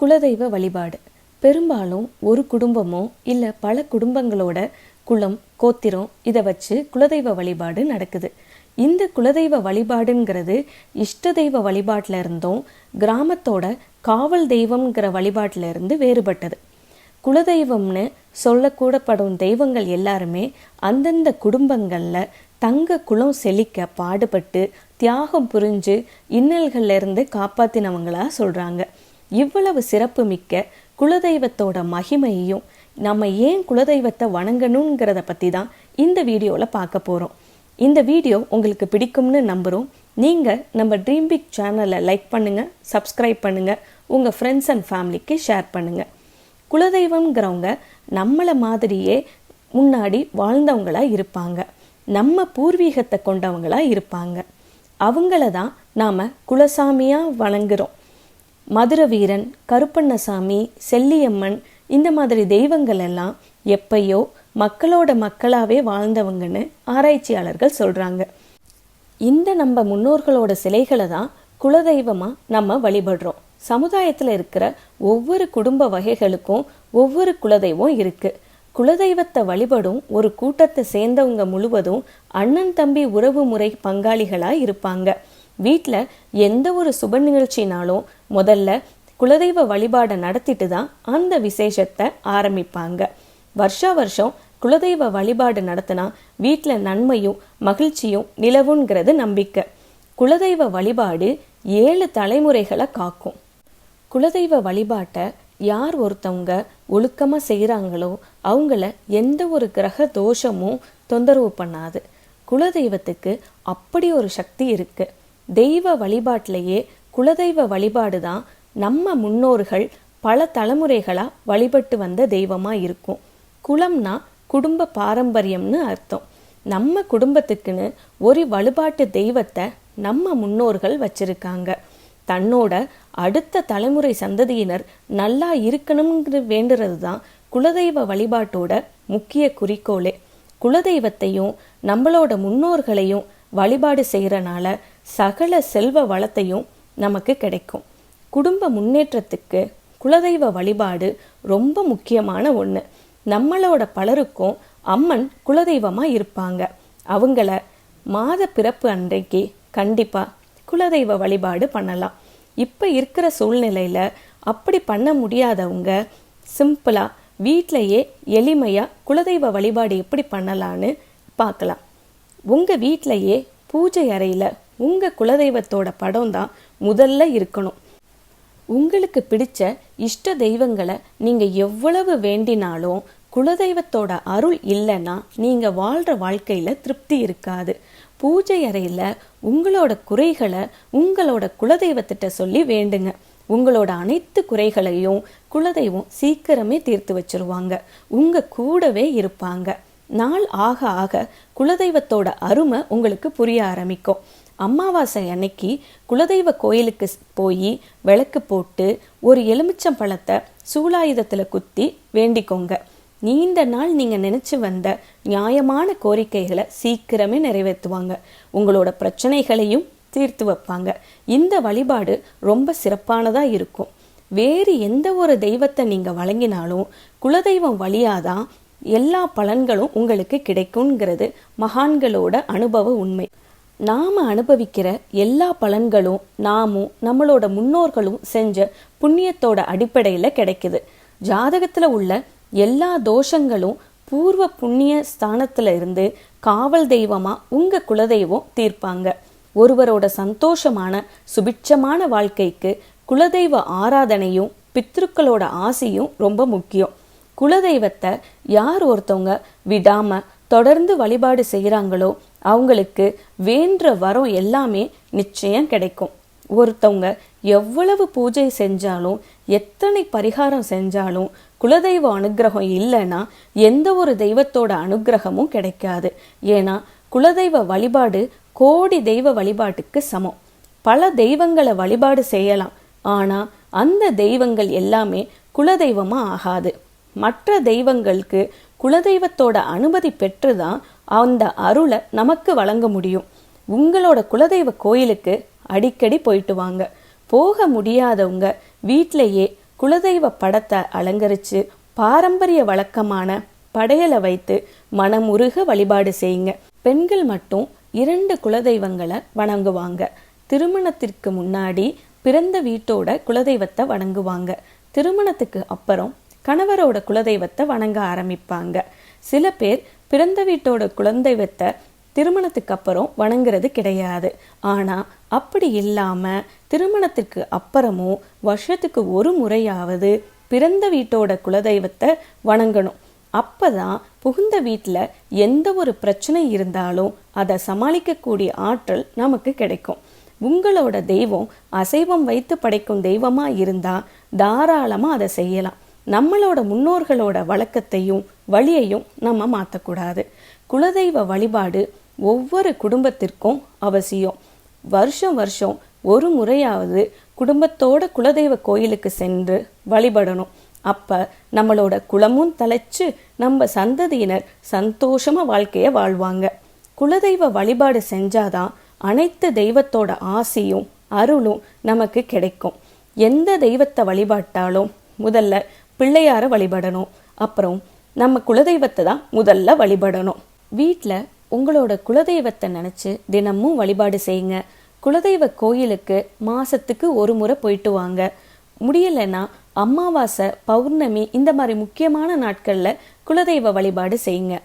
குலதெய்வ வழிபாடு. பெரும்பாலும் ஒரு குடும்பமோ இல்லை பல குடும்பங்களோட குலம் கோத்திரம் இதை வச்சு குலதெய்வ வழிபாடு நடக்குது. இந்த குலதெய்வ வழிபாடுங்கிறது இஷ்ட தெய்வ வழிபாட்டில் இருந்தும் கிராமத்தோட காவல் தெய்வம்ங்கிற வழிபாட்டில் இருந்து வேறுபட்டது. குலதெய்வம்னு சொல்லக்கூடப்படும் தெய்வங்கள் எல்லாருமே அந்தந்த குடும்பங்களில் தங்க குலம் செழிக்க பாடுபட்டு தியாகம் புரிஞ்சு இன்னல்கள்ல இருந்து காப்பாத்தினவங்களா இவ்வளவு சிறப்பு மிக்க குலதெய்வத்தோட மகிமையையும் நம்ம ஏன் குலதெய்வத்தை வணங்கணுங்கிறத பற்றி தான் இந்த வீடியோவில் பார்க்க போகிறோம் இந்த வீடியோ உங்களுக்கு பிடிக்கும்னு நம்புகிறோம் நீங்கள் நம்ம ட்ரீம் பிக் சேனலை லைக் பண்ணுங்கள் சப்ஸ்கிரைப் பண்ணுங்கள் உங்கள் ஃப்ரெண்ட்ஸ் அண்ட் ஃபேமிலிக்கு ஷேர் பண்ணுங்கள் குலதெய்வம்ங்கிறவங்க நம்மளை மாதிரியே முன்னாடி வாழ்ந்தவங்களாக இருப்பாங்க. நம்ம பூர்வீகத்தை கொண்டவங்களாக இருப்பாங்க. அவங்கள தான் நாம் குலசாமியாக வணங்குகிறோம் மதுர வீரன் கருப்பண்ணசாமி செல்லியம்மன் இந்த மாதிரி தெய்வங்கள் எல்லாம் எப்பயோ மக்களோட மக்களாவே வாழ்ந்தவங்கன்னு ஆராய்ச்சியாளர்கள் சொல்றாங்க. இந்த நம்ம முன்னோர்களோட சிலைகளை தான் குலதெய்வமா நம்ம வழிபடுறோம். சமுதாயத்துல இருக்கிற ஒவ்வொரு குடும்ப வகைகளுக்கும் ஒவ்வொரு குலதெய்வம் இருக்கு. குலதெய்வத்தை வழிபடும் ஒரு கூட்டத்தை சேர்ந்தவங்க முழுவதும் அண்ணன் தம்பி உறவு முறை பங்காளிகளா இருப்பாங்க. வீட்டில் எந்த ஒரு சுப நிகழ்ச்சினாலும் முதல்ல குலதெய்வ வழிபாடை நடத்திட்டு தான் அந்த விசேஷத்தை ஆரம்பிப்பாங்க. வருஷா வருஷம் குலதெய்வ வழிபாடு நடத்தினா வீட்டில் நன்மையும் மகிழ்ச்சியும் நிலவுங்கிறது நம்பிக்கை. குலதெய்வ வழிபாடு ஏழு தலைமுறைகளை காக்கும். குலதெய்வ வழிபாட்டை யார் ஒருத்தவங்க ஒழுக்கமாக செய்கிறாங்களோ அவங்கள எந்த ஒரு கிரக தோஷமும் தொந்தரவு பண்ணாது. குலதெய்வத்துக்கு அப்படி ஒரு சக்தி இருக்கு. தெய்வ வழிபாட்டிலேயே குலதெய்வ வழிபாடு தான் நம்ம முன்னோர்கள் பல தலைமுறைகளாக வழிபட்டு வந்த தெய்வமாக இருக்கும். குலம்னா குடும்ப பாரம்பரியம்னு அர்த்தம். நம்ம குடும்பத்துக்குன்னு ஒரு வழிபாட்டு தெய்வத்தை நம்ம முன்னோர்கள் வச்சிருக்காங்க. தன்னோட அடுத்த தலைமுறை சந்ததியினர் நல்லா இருக்கணுங்கிற வேண்டுறது தான் குலதெய்வ வழிபாட்டோட முக்கிய குறிக்கோளே. குலதெய்வத்தையும் நம்மளோட முன்னோர்களையும் வழிபாடு செய்கிறனால சகல செல்வ வளத்தையும் நமக்கு கிடைக்கும். குடும்ப முன்னேற்றத்துக்கு குலதெய்வ வழிபாடு ரொம்ப முக்கியமான ஒன்று நம்மளோட பலருக்கும் அம்மன் குலதெய்வமாக இருப்பாங்க. அவங்கள மாத பிறப்பு அன்றைக்கு கண்டிப்பாக குலதெய்வ வழிபாடு பண்ணலாம். இப்போ இருக்கிற சூழ்நிலையில் அப்படி பண்ண முடியாதவங்க சிம்பிளாக வீட்டிலையே எளிமையாக குலதெய்வ வழிபாடு எப்படி பண்ணலான்னு பார்க்கலாம். உங்கள் வீட்டிலையே பூஜை அறையில் உங்கள் குலதெய்வத்தோட படம் தான் முதல்ல இருக்கணும். உங்களுக்கு பிடிச்ச இஷ்ட தெய்வங்களை நீங்கள் எவ்வளவு வேண்டினாலும் குலதெய்வத்தோட அருள் இல்லைன்னா நீங்கள் வாழ்கிற வாழ்க்கையில் திருப்தி இருக்காது. பூஜை அறையில் உங்களோட குறைகளை உங்களோட குலதெய்வத்திட்ட சொல்லி வேண்டுங்க. உங்களோட அனைத்து குறைகளையும் குலதெய்வம் சீக்கிரமே தீர்த்து வச்சிருவாங்க. உங்கள் கூடவே இருப்பாங்க. நாள் ஆக ஆக குலதெய்வத்தோட அருமை உங்களுக்கு புரிய ஆரம்பிக்கும். அமாவாசை அன்னைக்கு குலதெய்வ கோயிலுக்கு போய் விளக்கு போட்டு ஒரு எலுமிச்சம் பழத்தை சூலாயுதத்தில் குத்தி வேண்டிக்கோங்க. நீண்ட நாள் நீங்கள் நினச்சி வந்த நியாயமான கோரிக்கைகளை சீக்கிரமே நிறைவேற்றுவாங்க. உங்களோட பிரச்சனைகளையும் தீர்த்து வைப்பாங்க. இந்த வழிபாடு ரொம்ப சிறப்பானதாக இருக்கும். வேறு எந்த ஒரு தெய்வத்தை நீங்கள் வழங்கினாலும் குலதெய்வம் வழியாக தான் எல்லா பலன்களும் உங்களுக்கு கிடைக்குங்கிறது மகான்களோட அனுபவ உண்மை. நாம் அனுபவிக்கிற எல்லா பலன்களும் நாமும் நம்மளோட முன்னோர்களும் செஞ்ச புண்ணியத்தோட அடிப்படையில் கிடைக்குது. ஜாதகத்தில் உள்ள எல்லா தோஷங்களும் பூர்வ புண்ணிய ஸ்தானத்தில் இருந்து காவல் தெய்வமாக உங்கள் குலதெய்வம் தீர்ப்பாங்க. ஒருவரோட சந்தோஷமான சுபிட்சமான வாழ்க்கைக்கு குலதெய்வ ஆராதனையும் பித்ருக்களோட ஆசையும் ரொம்ப முக்கியம். குலதெய்வத்தை யார் ஒருத்தவங்க விடாமல் தொடர்ந்து வழிபாடு செய்கிறாங்களோ அவங்களுக்கு வேண்ட வரம் எல்லாமே நிச்சயம் கிடைக்கும். ஒருத்தவங்க எவ்வளவு பூஜை செஞ்சாலும் எத்தனை பரிகாரம் செஞ்சாலும் குலதெய்வ அனுகிரகம் இல்லைன்னா எந்த ஒரு தெய்வத்தோட அனுகிரகமும் கிடைக்காது. ஏன்னா குலதெய்வ வழிபாடு கோடி தெய்வ வழிபாட்டுக்கு சமம். பல தெய்வங்களை வழிபாடு செய்யலாம். ஆனால் அந்த தெய்வங்கள் எல்லாமே குலதெய்வமாக ஆகாது. மற்ற தெய்வங்களுக்கு குலதெய்வத்தோட அனுமதி பெற்றுதான் அந்த அருளை நமக்கு வழங்க முடியும். உங்களோட குலதெய்வ கோயிலுக்கு அடிக்கடி போயிட்டு வாங்க. போக முடியாதவங்க வீட்டிலேயே குலதெய்வ படத்தை அலங்கரித்து பாரம்பரிய வழக்கமான படையலை வைத்து மனமுருக வழிபாடு செய்யுங்க. பெண்கள் மட்டும் இரண்டு குலதெய்வங்களை வணங்குவாங்க. திருமணத்திற்கு முன்னாடி பிறந்த வீட்டோட குலதெய்வத்தை வணங்குவாங்க. திருமணத்துக்கு அப்புறம் கணவரோட குலதெய்வத்தை வணங்க ஆரம்பிப்பாங்க. சில பேர் பிறந்த வீட்டோட குலதெய்வத்தை திருமணத்துக்கு அப்புறம் வணங்குறது கிடையாது. ஆனா அப்படி இல்லாம திருமணத்திற்கு அப்புறமும் வருஷத்துக்கு ஒரு முறையாவது பிறந்த வீட்டோட குலதெய்வத்தை வணங்கணும். அப்பதான் புகுந்த வீட்டில் எந்த ஒரு பிரச்சனை இருந்தாலும் அதை சமாளிக்கக்கூடிய ஆற்றல் நமக்கு கிடைக்கும். உங்களோட தெய்வம் அசைவம் வைத்து படைக்கும் தெய்வமா இருந்தா தாராளமா அதை செய்யலாம். நம்மளோட முன்னோர்களோட வழக்கத்தையும் வழியையும் நம்ம மாற்றக்கூடாது குலதெய்வ வழிபாடு ஒவ்வொரு குடும்பத்திற்கும் அவசியம். வருஷம் வருஷம் ஒரு முறையாவது குடும்பத்தோட குலதெய்வ கோயிலுக்கு சென்று வழிபடணும். அப்ப நம்மளோட குலமும் தலைச்சு நம்ம சந்ததியினர் சந்தோஷமா வாழ்க்கைய வாழ்வாங்க. குலதெய்வ வழிபாடு செஞ்சாதான் அனைத்து தெய்வத்தோட ஆசியும் அருளும் நமக்கு கிடைக்கும். எந்த தெய்வத்தை வழிபாட்டாலும் முதல்ல பிள்ளையார வழிபடணும். அப்புறம் நம்ம குலதெய்வத்தை தான் முதல்ல வழிபடணும். வீட்டில் உங்களோட குலதெய்வத்தை நினச்சி தினமும் வழிபாடு செய்யுங்க. குலதெய்வ கோயிலுக்கு மாசத்துக்கு ஒரு முறை போயிட்டு வாங்க. முடியலைன்னா அமாவாசை பௌர்ணமி இந்த மாதிரி முக்கியமான நாட்களில் குலதெய்வ வழிபாடு செய்யுங்க.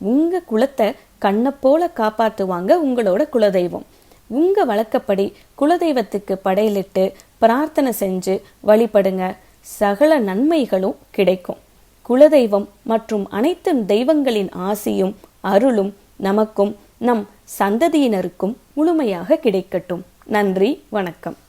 உங்கள் குலத்தை கண்ணை போல காப்பாற்றுவாங்க உங்களோட குலதெய்வம். உங்கள் வழக்கப்படி குலதெய்வத்துக்கு படையலிட்டு பிரார்த்தனை செஞ்சு வழிபடுங்க. சகல நன்மைகளும் கிடைக்கும். குலதெய்வம் மற்றும் அனைத்து தெய்வங்களின் ஆசியும் அருளும் நமக்கும் நம் சந்ததியினருக்கும் முழுமையாக கிடைக்கட்டும். நன்றி வணக்கம்.